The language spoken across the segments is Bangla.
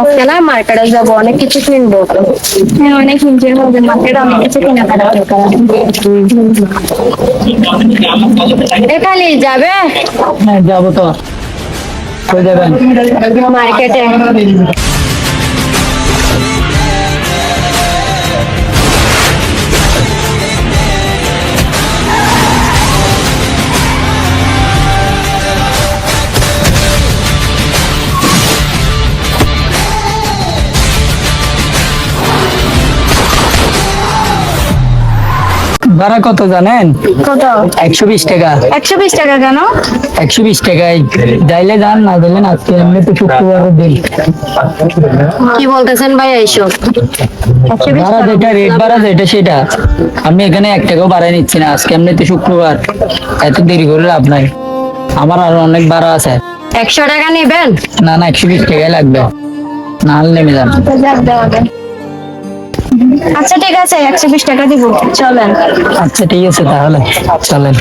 আজকে না মার্কেটে যাব অনেক কিছু কিনবো। হ্যাঁ অনেক কিনছে হবে। মার্কেটে অনেক কিছু কিনা এখানে যাবে? হ্যাঁ যাব তো। মার্কেটে ভাড়া কত জানেন? কত? একশো বিশ টাকা। একশো বিশ টাকা কেন? একশো বিশ টাকায়। যাইলে যান না দিলেন আজকে এমনি তো শুক্রবারের দিন। কি বলতেছেন ভাই এইসব ভাড়া। যেটা রেট ভাড়া যেটা সেটা। আমি এখানে এক টাকাও বাড়াই নিচ্ছি না আজকে এমনি তো শুক্রবার। এত দেরি করে লাভ নাই। আমার আরও অনেক ভাড়া আছে। একশো টাকা নেবেন? না না একশো বিশ টাকাই লাগবে। না হলে নেমে যান। আচ্ছা ঠিক আছে একশো বিশ টাকা দিব। চলেন। আচ্ছা ঠিক আছে তাহলে। চলেন।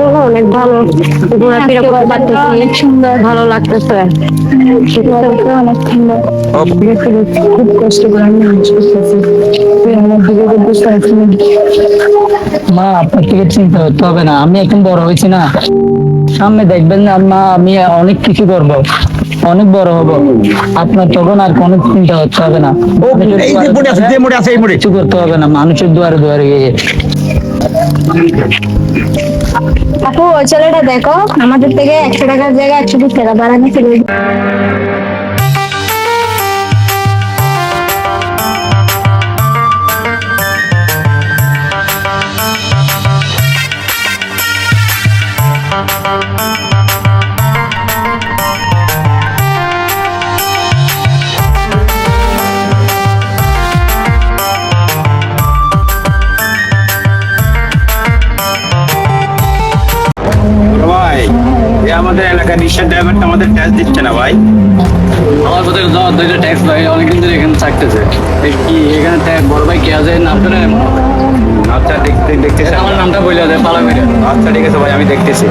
অনেক ভালো ঘোরাফেরা করতে পারতেছি অনেক সুন্দর। ভালো লাগতেছে। অনেক সুন্দর। খুব কষ্ট করে আমি। মা আপনার থেকে চিন্তা করতে হবে না। আমি এখন বড় হয়েছি না। সামনে দেখবেন না মা আমি অনেক কিছু করব। অনেক বড় হব। আপনার তখন আর কোনো চিন্তা করতে হবে না। কিছু করতে হবে না। মানুষের দুয়ারে দুয়ারে গিয়ে আপু ওই ছেলেটা দেখো আমাদের থেকে একশো টাকার জায়গায় একশো বিশ টাকা বাড়ানো ছিল এলাকার ড্রাইভারটা আমাদের ট্যাক্স দিচ্ছে না ভাই। আমার কোথায় যাওয়া দুইটা ট্যাক্স ভাই অনেকদিন ধরে এখানে থাকতেছে। কি এখানে ট্যাক্স বড় ভাই কে আছে? না আপনারা আচ্ছা দেখতে দেখতেছি আমার নামটা বলে দেয় পালা মেরে। আচ্ছা ঠিক আছে ভাই আমি দেখতেছি।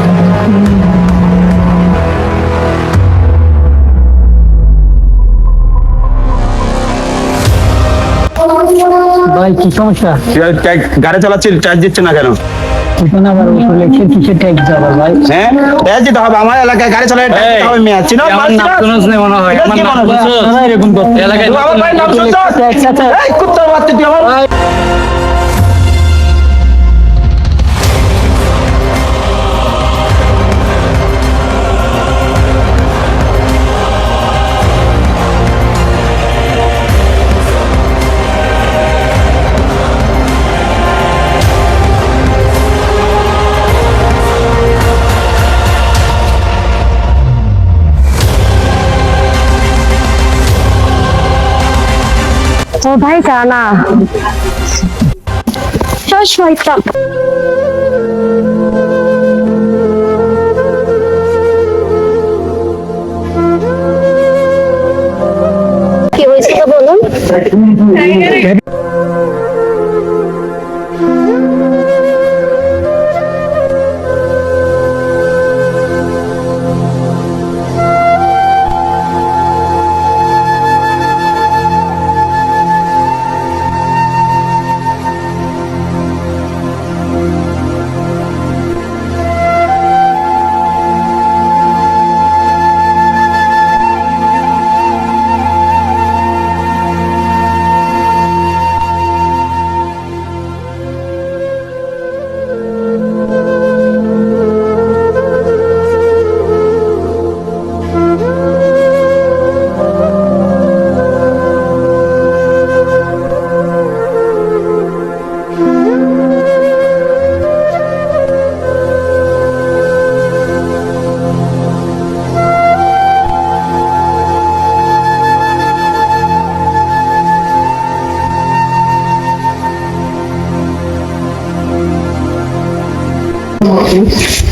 ভাই কি সমস্যা? গাড়ি চালাচ্ছি ট্যাক্স দিচ্ছে না কেন? এখানে আবার ট্যাক্স ভাই। হ্যাঁ? ট্যাক্স দিতে হবে আমার এলাকায় গাড়ি চালায় ট্যাক্স দিতে হবে মেয়ে চিনো? আমার নাম শুনোস না মনে হয়। আমার নাম শুনছোস? এরকম করতে। এলাকায় আমার ভাইয়ের নাম শুনছো? ট্যাক্স আছে এই কুত্তার বাচ্চা তুই আমার ভাই জানা শয়তান কি হয়েছিল বলুন?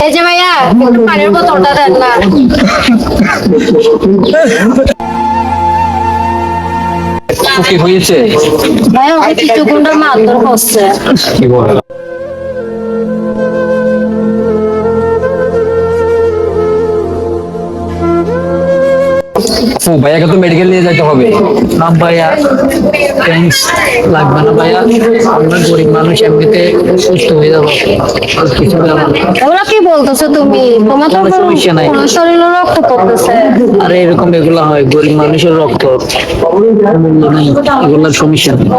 এই যে ভাইয়া পানির বোতলটা দেন না। কি হয়েছে? ভাইয়া কিছু মারধর করছে। কি বল ও ভাইয়াকে তো মেডিকেল নিয়ে যেতে হবে। না ভাইয়া থ্যাঙ্কস লাগবে না ভাইয়া। আমরা গরিব মানুষ এমনিতে সুস্থ হয়ে যাব। কিছু হবে কি বলতেছো তুমি? তোমার তো সমস্যা নাই। শরীরে রক্ত পড়তেছে। আরে এরকম এগুলো হয় গরিব মানুষের রক্ত। মূল্য নেই এগুলোর সমস্যা নেই।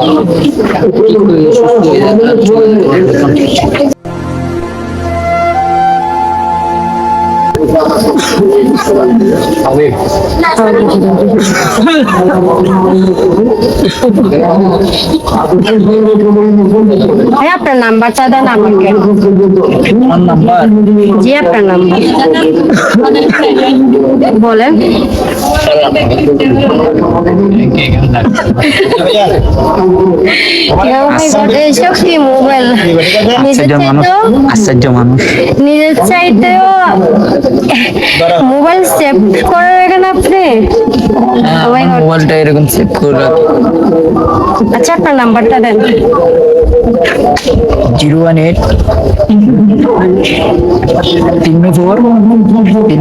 হয়ে আপনার নাম্বারটা দেন আমাকে। আমার নাম্বার জি আপনার নাম্বার। বলেন। আশ্চর্য মানুষ নিজের চাইতেও মোবাইল সেভ করে রাখেন আপনি. মোবাইলটা এরকম সেভ করে রাখি নাম্বারটা দেন জিরো ওয়ান এইট তিন ফোর তিন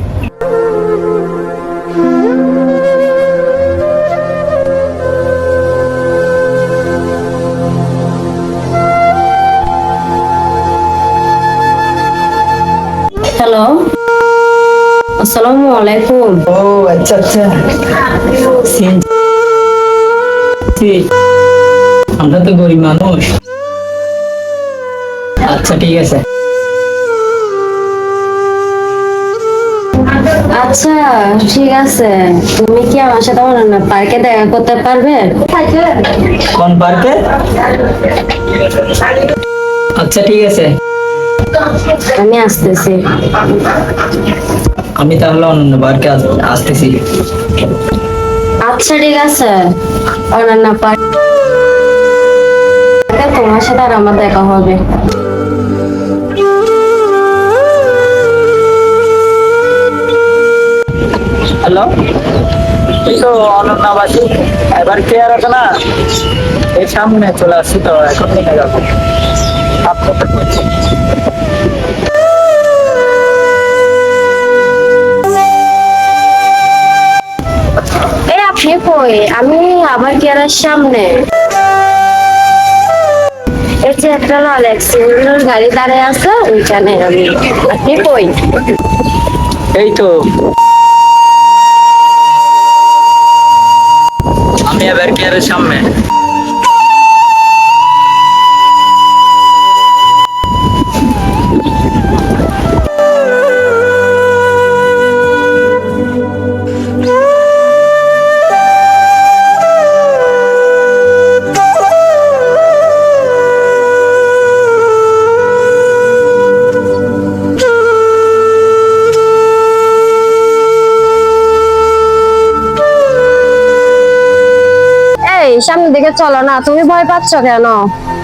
আলাইকুম ও আচ্ছা আচ্ছা। আমরা তো গরিব মানুষ। আচ্ছা ঠিক আছে। আচ্ছা ঠিক আছে। তুমি কি আমার সাথে আমার না পার্কে দেখা করতে পারবে? কোন পার্কে? আচ্ছা ঠিক আছে। আমি আসতেছি। আমি তাহলে অন্য পার্কে আস- আসতেছি। আচ্ছা ঠিক আছে। অনন্য পার্কে। তোমার সাথে আর আমার দেখা হবে। হ্যালো? এই তো অনন্যাবাসী এবার কে আর আছে না? এই সামনে চলে আসছি তো এখন নিয়ে যাব। আপনার এই কই আমি আবার কেয়ারের সামনে। এই যে একটা লাল অ্যাক্সিডেন্টের গাড়ি দাঁড়িয়ে আছে, ওইখানে আমি আপনি কই এই তো। আমি আবার কেয়ারের সামনে। সামনের দিকে চলো না তুমি ভয় পাচ্ছ কেন?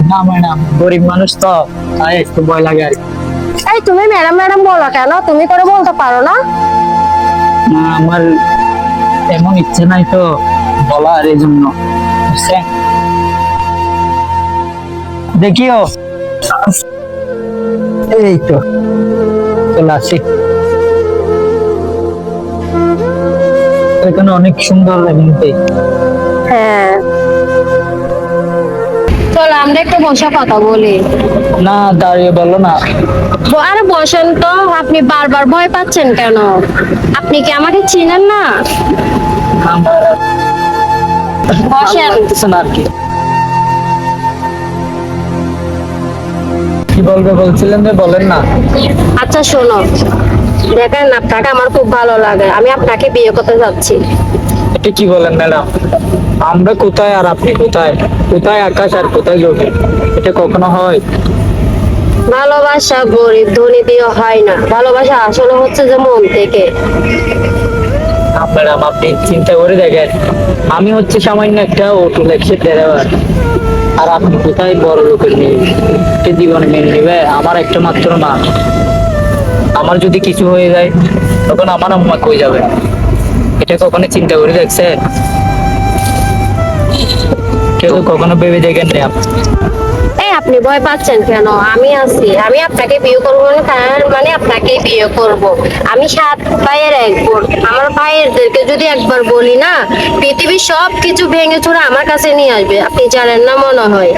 না ম্যাডাম গরিব মানুষ তো তাই একটু ভয় লাগে আর এই তুমি ম্যাডাম ম্যাডাম বলো কেন? তুমি করে বলতে পারো না? না আমার এমন ইচ্ছে নাই তো বলার এই জন্য দেখিও। এই তো চলে আসি। এখানে অনেক সুন্দর এমনিতে হ্যাঁ। চলো আমরা একটু বসে কথা বলি। না দাঁড়িয়ে বলো না। আরে বসেন তো আপনি বারবার ভয় পাচ্ছেন কেন? আপনি কি আমাকে চিনেন না? বসেন। আর কি। কি বলবে বলছিলেন যে বলেন না। আচ্ছা শোনো। দেখেন আপনাকে আমার খুব ভালো লাগে। আমি আপনাকে বিয়ে করতে যাচ্ছি। কি বলেন ম্যাডাম? আমরা কোথায় আর আপনি কোথায়? কোথায় আকাশ আর কোথায় জমি? এটা কখনো হয়? ভালোবাসা গরিব ধনী দিয়ে হয় না। ভালোবাসা আসলে হচ্ছে যে মন থেকে। ম্যাডাম আপনি চিন্তা করে দেখেন। আমি হচ্ছে সামান্য একটা অটো রিক্সার ড্রাইভার। আর আপনি কোথায় বড় লোকের মেয়ে? জীবনে মেনে নেবে? আমার একটা মাত্র মা। আমার যদি কিছু হয়ে যায় তখন আমার আম্মা কই যাবে? এটা কখনো চিন্তা করে দেখছে কেউ কখনো ভেবে দেখেন না এই আপনি ভয় পাচ্ছেন কেন? আমি আছি। আমি আপনাকে বিয়ে করব না তার মানে আপনাকে বিয়ে করব। আমি সাত ভাইয়ের এক বোন। আমার ভাইয়েরদেরকে যদি একবার বলি না পৃথিবীর সব কিছু ভেঙে চুরে আমার কাছে নিয়ে আসবে। আপনি জানেন না মনে হয়।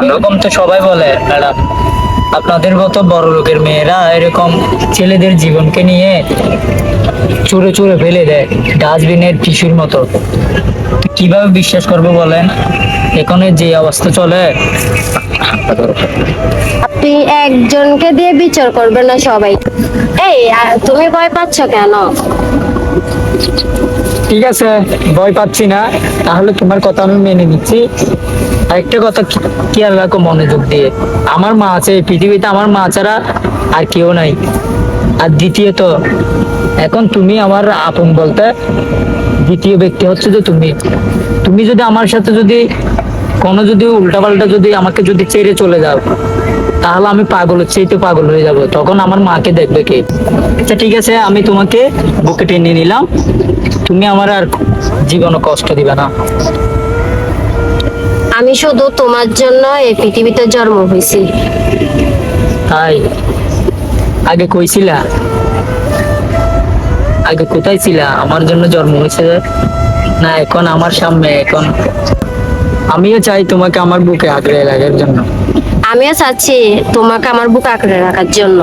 এরকম তো সবাই বলে ম্যাডাম। আপনাদের মতো বড় লোকের মেয়েরা এরকম ছেলেদের জীবনকে নিয়ে চুরে চুরে ফেলে দেয় ডাস্টবিনের টিস্যুর মতো। কীভাবে বিশ্বাস করব বলেন? এখানে যে অবস্থা চলে। আপনি একজনকে দিয়ে বিচার করবেন না সবাই। এই তুমি ভয় পাচ্ছ কেন? ঠিক আছে ভয় পাচ্ছি না। তাহলে তোমার কথা আমি মেনে নিচ্ছি। একটা কথা কি- খেয়াল রাখো মনোযোগ দিয়ে। আমার মা আছে পৃথিবীতে আমার মা ছাড়া আর কেউ নাই। আর দ্বিতীয়ত এখন তুমি আমার আপন বলতে দ্বিতীয় ব্যক্তি হচ্ছে যে তুমি। তুমি যদি আমার সাথে যদি কোনো যদি উল্টাপাল্টা যদি আমাকে যদি ছেড়ে চলে যাও তাহলে আমি পাগল হচ্ছে তো পাগল হয়ে যাব। তখন আমার মাকে দেখবে কে? আচ্ছা ঠিক আছে আমি তোমাকে বুকে টেনে নিলাম। তুমি আমার আর জীবনে কষ্ট দিবে না। আমি শুধু তোমার জন্য এই পৃথিবীতে জন্ম হয়েছি। তাই? আগে কইছিলা? আগে কোথায় ছিলা? আমার জন্য জন্ম হয়েছে না, এখন আমার সামনে, এখন আমিও চাই তোমাকে আমার বুকে আঁকড়ে রাখার জন্য। আমিও চাচ্ছি তোমাকে আমার বুকে আঁকড়ে রাখার জন্য।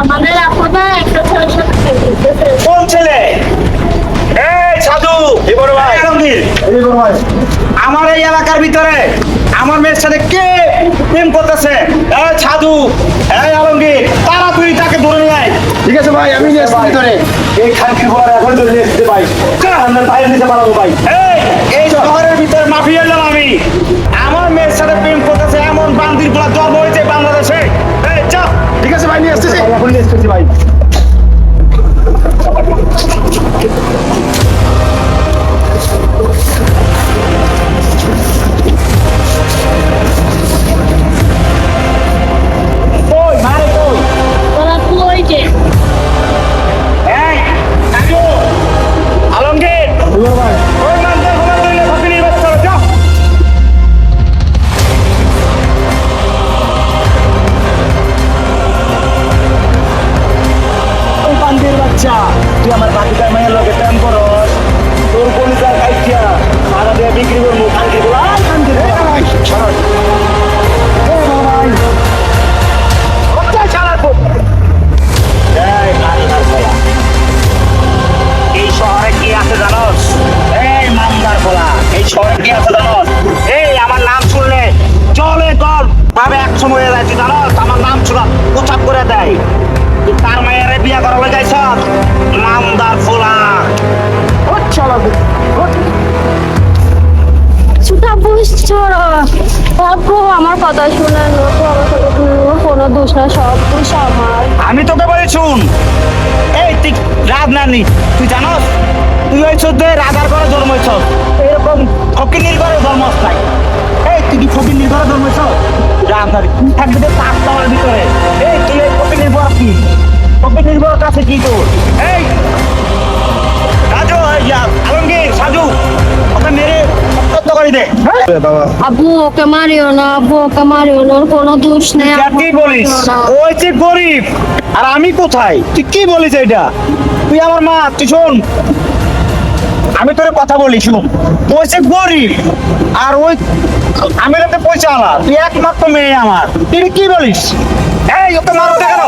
আমাদের আপনার একটা ছেলের সাথে কোন ছেলে? এই সাধু ভাই। আমার এই এলাকার ভিতরে আমার মেয়ের সাথে কে প্রেম করতেছে? এই সাধু এই আলমগীর তারা তুই তাকে ধরে নিয়ে। ঠিক আছে ভাই আমি নিয়ে আসছি ভিতরে। এই খানকির বলার এখন ধরে নিয়ে আসতে ভাই আমার ভাইয়ের নিচে পালাবো ভাই। এই এই শহরের ভিতরে মাফিয়া এলাম আমি। আমার মেয়ের সাথে প্রেম করতেছে এমন বান্দির বলা জন্ম ঠিক আছে ভাই নিয়ে আসতেছি। ভাই। তুই রাজার ঘরে জন্মেছ এরকম ফকিনির ঘরে জন্মস নাই এই তুই কি ফকিনির ঘরে জন্মেছ রাজার তুই থাকবি তো তার তলার ভিতরে? এই তুই এই ফকিনির বর কি? ফকিনির বর কাছে কি তোর? এই রাজু আলমগীর সাজু ওকে মেরে আব্বু ওকে মারিও না আব্বু ওকে মারিও না ওর কোনো দোষ নেই কি বলিস? মারিও ওই যে গরিব। আর আমি কোথায়? তুই কি বলিস এটা? তুই আমার মা তুই শোন। আমি তোর কথা বলি শুন পয়সা গরিব, আর ওই আমি তো পয়সা আলা তুই একমাত্র মেয়ে আমার। তুই কি বলিস? এই, ওকে মারতে কেন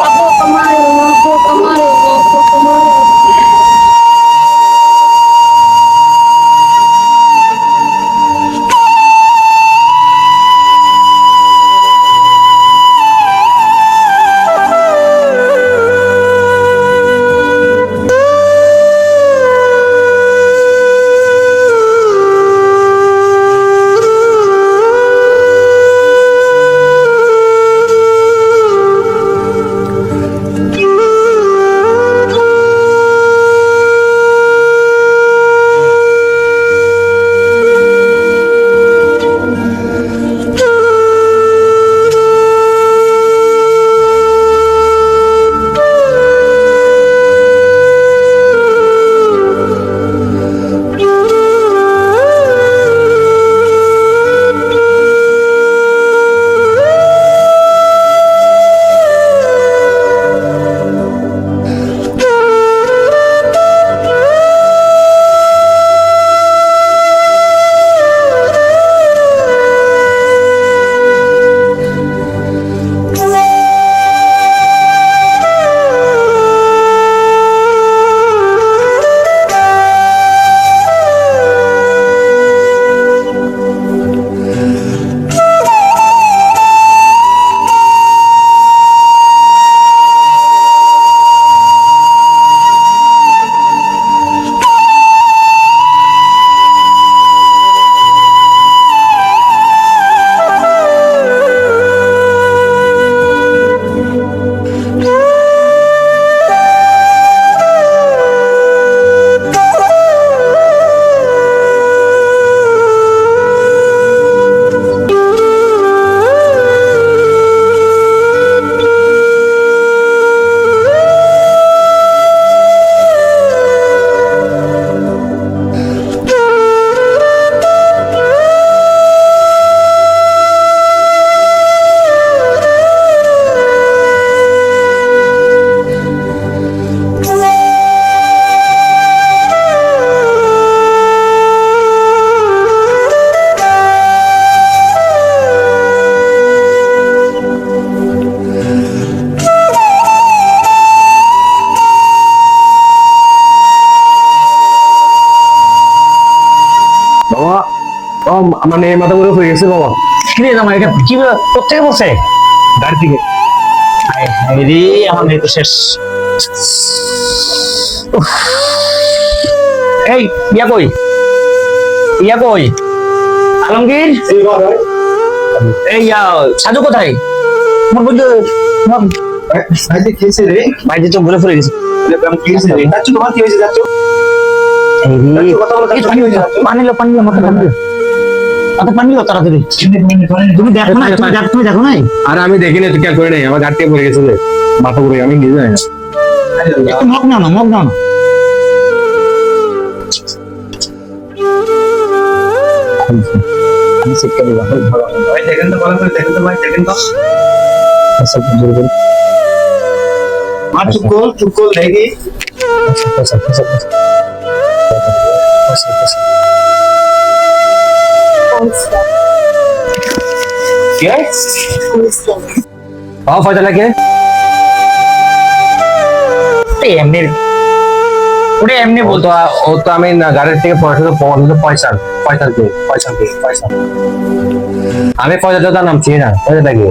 গেছে বাবা কিরে জামা এটা কি কোথেকে বসে গাড়ি থেকে। রে আমার তো শেষ। এই ইয়া কই? ইয়া কই? আলমগীর? এই ইয়া সাজু কোথায়? মোর বন্ধু খেয়েছে রে। বাইরে তো ঘুরে ফিরে গেছে। খেয়েছে রে। তোমার কি হয়েছে? যাচ্ছ। পানি লো পানি লো মাথা পানি পানি লো তাড়াতাড়ি। তুমি দেখো না তুমি দেখো- নাই? আর আমি দেখিনি তুই কেন করে নাই আমার গাড়ি থেকে পড়ে গেছে মাথা ঘুরে আমি নিজে জানি না। মগ না মগ না। আমি শিক্ষা দিলাম ভাই দেখেন তো ভালো করে দেখেন তো ভাই দেখেন তো আর চুপ কর চুপ কর দেখি কে? কে? এমনি ওটা এমনি বলতো ও তো আমি গাড়ির থেকে পয়সা পয়সা পয়সা পয়সা আমি পয়সা দাদার নাম চিনি না পয়সাটা কি?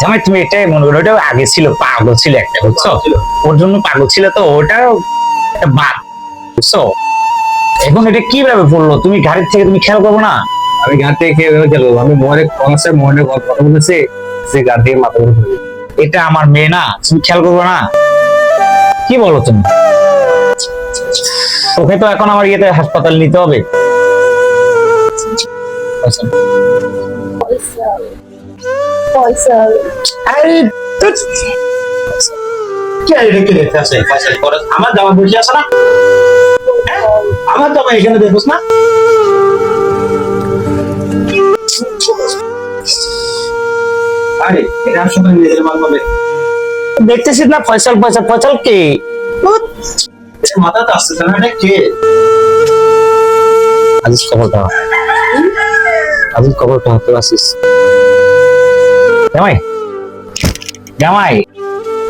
জামাই তুমি এটাই মনে করো ওটা আগে ছিল পাগল ছিল একটা বুঝছ? ওর জন্য পাগল ছিল তো ওটা একটা বাদ বুঝছ? এখন এটা কীভাবে পড়ল তুমি গাড়ির থেকে তুমি খেয়াল করব না আমি গাড়ি থেকে খেয়ে গেল আমি মোহরে কনসে মোহরে কথা বলেছি সে গাড়ি থেকে মাথা। এটা আমার মেয়ে না তুমি খেয়াল করব না কি বলো তুমি ওকে তো এখন আমার ইয়েতে হাসপাতাল নিতে হবে। আমার জামা বসে আছে না? আমার জামা এখানে দেখোস না। আরে এটা আসলে নিজের মাল পাবে। দেখতেছিস না ফয়সাল ফয়সাল ফয়সাল কে? ধুৎ। মাথাতে আসতেছে না এটা কে? আজিজ খবরটা আজিজ খবরটা হাতে আসিস। জামাই? জামাই?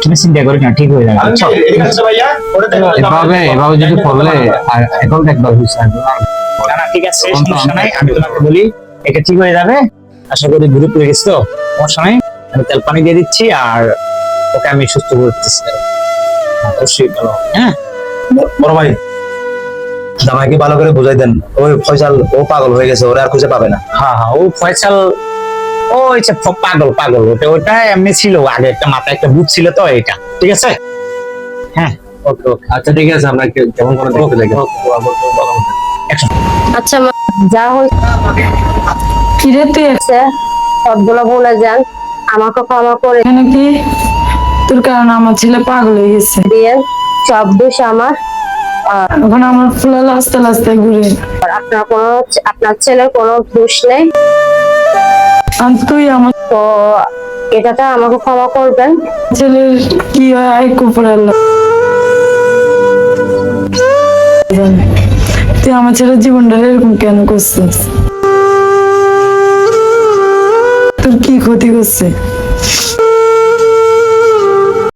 তুমি চিন্তা করি না ঠিক হয়ে যাবে। এভাবে এভাবে যদি করলে এখন একবার হয়েছে না না ঠিক আছে সমস্যা নাই আমি তোমাকে বলি এটা ঠিক হয়ে যাবে। আশা করি দূরে পড়ে গেছো তো সমস্যা নাই। আমি তেল পানি দিয়ে দিচ্ছি আর ওকে আমি সুস্থ করে দিচ্ছি অবশ্যই ভালো হ্যাঁ? বড় ভাই জামাইকে ভালো করে বুঝাই দেন। ওই ফয়সাল ও পাগল হয়ে গেছে ওরা আর খুঁজে পাবে না। হ্যাঁ হ্যাঁ ও ফয়সাল ও হচ্ছে ফ- পাগল পাগল ওটা ওটা এমনি ছিল। আগে একটা মাথায় একটা বুথ ছিল তো এটা ঠিক আছে? হ্যাঁ। ওকে ওকে। আচ্ছা ঠিক আছে আমরা কেমন করে দেখতে দেখি আচ্ছা মা যা কিরে তুই? হয়েছে সবগুলো ভুলে যান। আমাকে ক্ষমা করে এখানে কি? তোর কারণে আমার ছেলে পাগল হয়ে গেছে। দিয়ে সব দোষ আমার। এখন আমার ফুলা লাস্তে লাস্তে ঘুরে। আর আপনার কোনো আপনার ছেলের কোনো দোষ নেই। আর তুই আমার তো এটাতে আমাকে ক্ষমা করবেন। ছেলের কি হয় আই কুপুরাল তুই আমার ছেলের জীবনটা এরকম কেন করছিস? তোর কি ক্ষতি করছে?